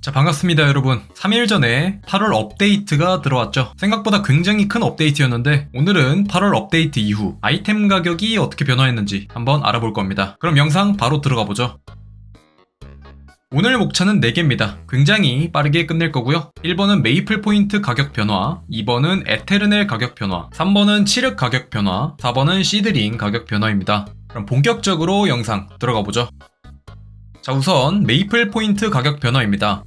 자, 반갑습니다, 여러분. 3일 전에 8월 업데이트가 들어왔죠. 생각보다 굉장히 큰 업데이트였는데, 오늘은 8월 업데이트 이후 아이템 가격이 어떻게 변화했는지 한번 알아볼 겁니다. 그럼 영상 바로 들어가 보죠. 오늘 목차는 4개입니다. 굉장히 빠르게 끝낼 거고요. 1번은 메이플 포인트 가격 변화, 2번은 에테르넬 가격 변화, 3번은 치륵 가격 변화, 4번은 시드링 가격 변화입니다. 그럼 본격적으로 영상 들어가 보죠. 자, 우선 메이플 포인트 가격 변화입니다.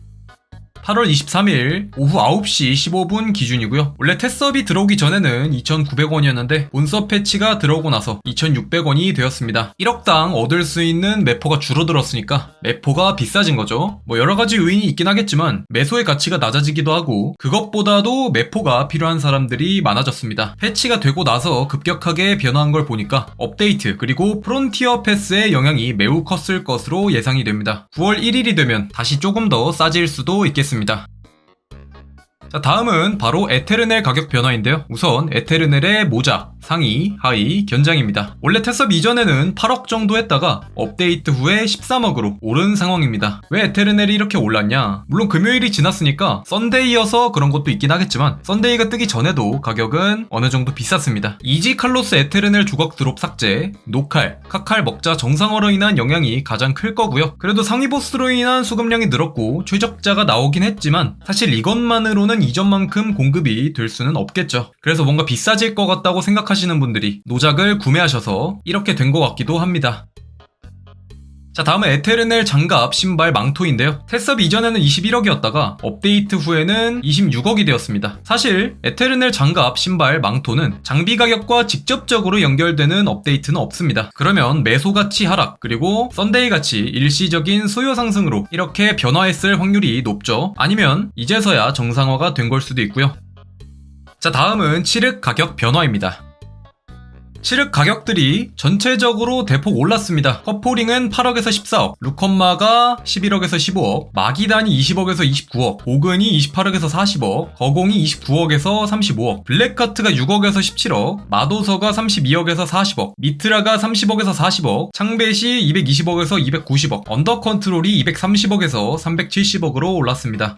8월 23일 오후 9시 15분 기준이고요. 원래 테스업이 들어오기 전에는 2,900원이었는데 본서 패치가 들어오고 나서 2,600원이 되었습니다. 1억당 얻을 수 있는 매포가 줄어들었으니까 매포가 비싸진 거죠. 뭐 여러 가지 요인이 있긴 하겠지만 매소의 가치가 낮아지기도 하고 그것보다도 매포가 필요한 사람들이 많아졌습니다. 패치가 되고 나서 급격하게 변화한 걸 보니까 업데이트 그리고 프론티어 패스의 영향이 매우 컸을 것으로 예상이 됩니다. 9월 1일이 되면 다시 조금 더 싸질 수도 있겠습니다. 있습니다. 자, 다음은 바로 에테르넬 가격 변화인데요. 우선 에테르넬의 모자, 상의, 하의, 견장입니다. 원래 테스업 이전에는 8억 정도 했다가 업데이트 후에 13억으로 오른 상황입니다. 왜 에테르넬이 이렇게 올랐냐? 물론 금요일이 지났으니까 썬데이여서 그런 것도 있긴 하겠지만 썬데이가 뜨기 전에도 가격은 어느 정도 비쌌습니다. 이지 칼로스 에테르넬 조각 드롭 삭제, 노칼, 카칼 먹자 정상화로 인한 영향이 가장 클 거고요. 그래도 상위 보스로 인한 수급량이 늘었고 최적자가 나오긴 했지만 사실 이것만으로는 이전만큼 공급이 될 수는 없겠죠. 그래서 뭔가 비싸질 것 같다고 생각하시는 분들이 노작을 구매하셔서 이렇게 된 것 같기도 합니다. 자 다음은 에테르넬 장갑, 신발, 망토인데요. 테스업 이전에는 21억이었다가 업데이트 후에는 26억이 되었습니다. 사실 에테르넬 장갑, 신발, 망토는 장비 가격과 직접적으로 연결되는 업데이트는 없습니다. 그러면 매소 가치 하락 그리고 썬데이 가치 일시적인 수요 상승으로 이렇게 변화했을 확률이 높죠. 아니면 이제서야 정상화가 된 걸 수도 있고요. 자 다음은 칠흑 가격 변화입니다. 칠흑 가격들이 전체적으로 대폭 올랐습니다. 커포링은 8억에서 14억, 루컨마가 11억에서 15억, 마기단이 20억에서 29억, 오근이 28억에서 40억, 거공이 29억에서 35억, 블랙카트가 6억에서 17억, 마도서가 32억에서 40억, 미트라가 30억에서 40억, 창벳이 220억에서 290억, 언더컨트롤이 230억에서 370억으로 올랐습니다.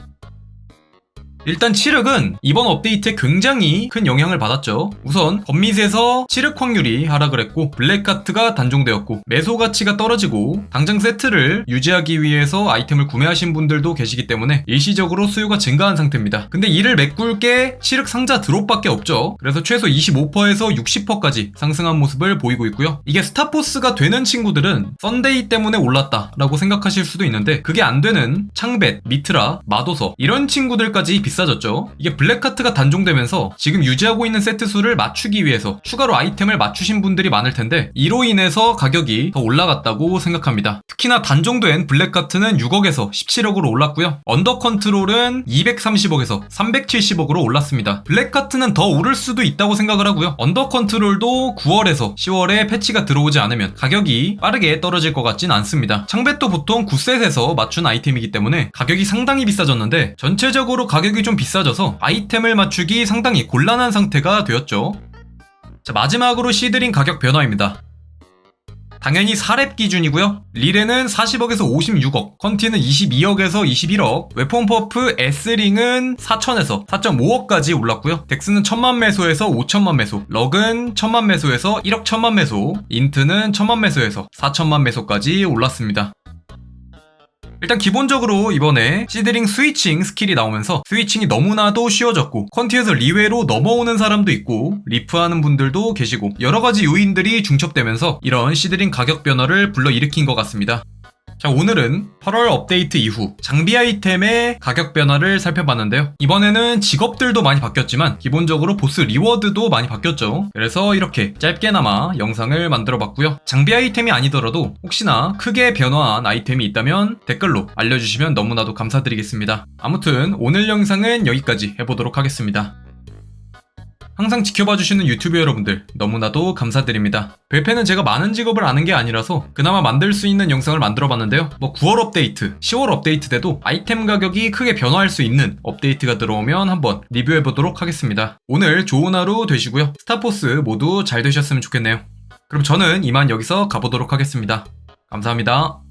일단 치륵은 이번 업데이트에 굉장히 큰 영향을 받았죠. 우선 건밋에서 치륵 확률이 하락을 했고 블랙카트가 단종되었고 매소 가치가 떨어지고 당장 세트를 유지하기 위해서 아이템을 구매하신 분들도 계시기 때문에 일시적으로 수요가 증가한 상태입니다. 근데 이를 메꿀 게 치륵 상자 드롭밖에 없죠. 그래서 최소 25%에서 60%까지 상승한 모습을 보이고 있고요. 이게 스타포스가 되는 친구들은 썬데이 때문에 올랐다라고 생각하실 수도 있는데 그게 안 되는 창벳, 미트라, 마도서 이런 친구들까지 비슷 비싸졌죠. 이게 블랙카트가 단종되면서 지금 유지하고 있는 세트 수를 맞추기 위해서 추가로 아이템을 맞추신 분들이 많을 텐데 이로 인해서 가격이 더 올라갔다고 생각합니다. 특히나 단종된 블랙카트는 6억에서 17억으로 올랐고요. 언더 컨트롤은 230억에서 370억으로 올랐습니다. 블랙카트는 더 오를 수도 있다고 생각을 하고요. 언더 컨트롤도 9월에서 10월에 패치가 들어오지 않으면 가격이 빠르게 떨어질 것 같진 않습니다. 창뱃도 보통 9셋에서 맞춘 아이템이기 때문에 가격이 상당히 비싸졌는데 전체적으로 가격이 좀 비싸져서 아이템을 맞추기 상당히 곤란한 상태가 되었죠. 자, 마지막으로 시드링 가격 변화입니다. 당연히 4렙 기준이고요. 리레는 40억에서 56억, 컨티는 22억에서 21억, 웨폰 퍼프 S링은 4천에서 4.5억까지 올랐고요. 덱스는 1000만 매소에서 5천만 매소, 럭은 1000만 매소에서 1억 1000만 매소, 인트는 1000만 매소에서 4천만 매소까지 올랐습니다. 일단 기본적으로 이번에 시드링 스위칭 스킬이 나오면서 스위칭이 너무나도 쉬워졌고 컨티에서 리웨로 넘어오는 사람도 있고 리프하는 분들도 계시고 여러가지 요인들이 중첩되면서 이런 시드링 가격 변화를 불러일으킨 것 같습니다. 자, 오늘은 8월 업데이트 이후 장비 아이템의 가격 변화를 살펴봤는데요. 이번에는 직업들도 많이 바뀌었지만 기본적으로 보스 리워드도 많이 바뀌었죠. 그래서 이렇게 짧게나마 영상을 만들어 봤고요. 장비 아이템이 아니더라도 혹시나 크게 변화한 아이템이 있다면 댓글로 알려주시면 너무나도 감사드리겠습니다. 아무튼 오늘 영상은 여기까지 해보도록 하겠습니다. 항상 지켜봐주시는 유튜브 여러분들 너무나도 감사드립니다. 벨페는 제가 많은 직업을 아는 게 아니라서 그나마 만들 수 있는 영상을 만들어 봤는데요. 뭐 9월 업데이트, 10월 업데이트 때도 아이템 가격이 크게 변화할 수 있는 업데이트가 들어오면 한번 리뷰해 보도록 하겠습니다. 오늘 좋은 하루 되시고요. 스타포스 모두 잘 되셨으면 좋겠네요. 그럼 저는 이만 여기서 가보도록 하겠습니다. 감사합니다.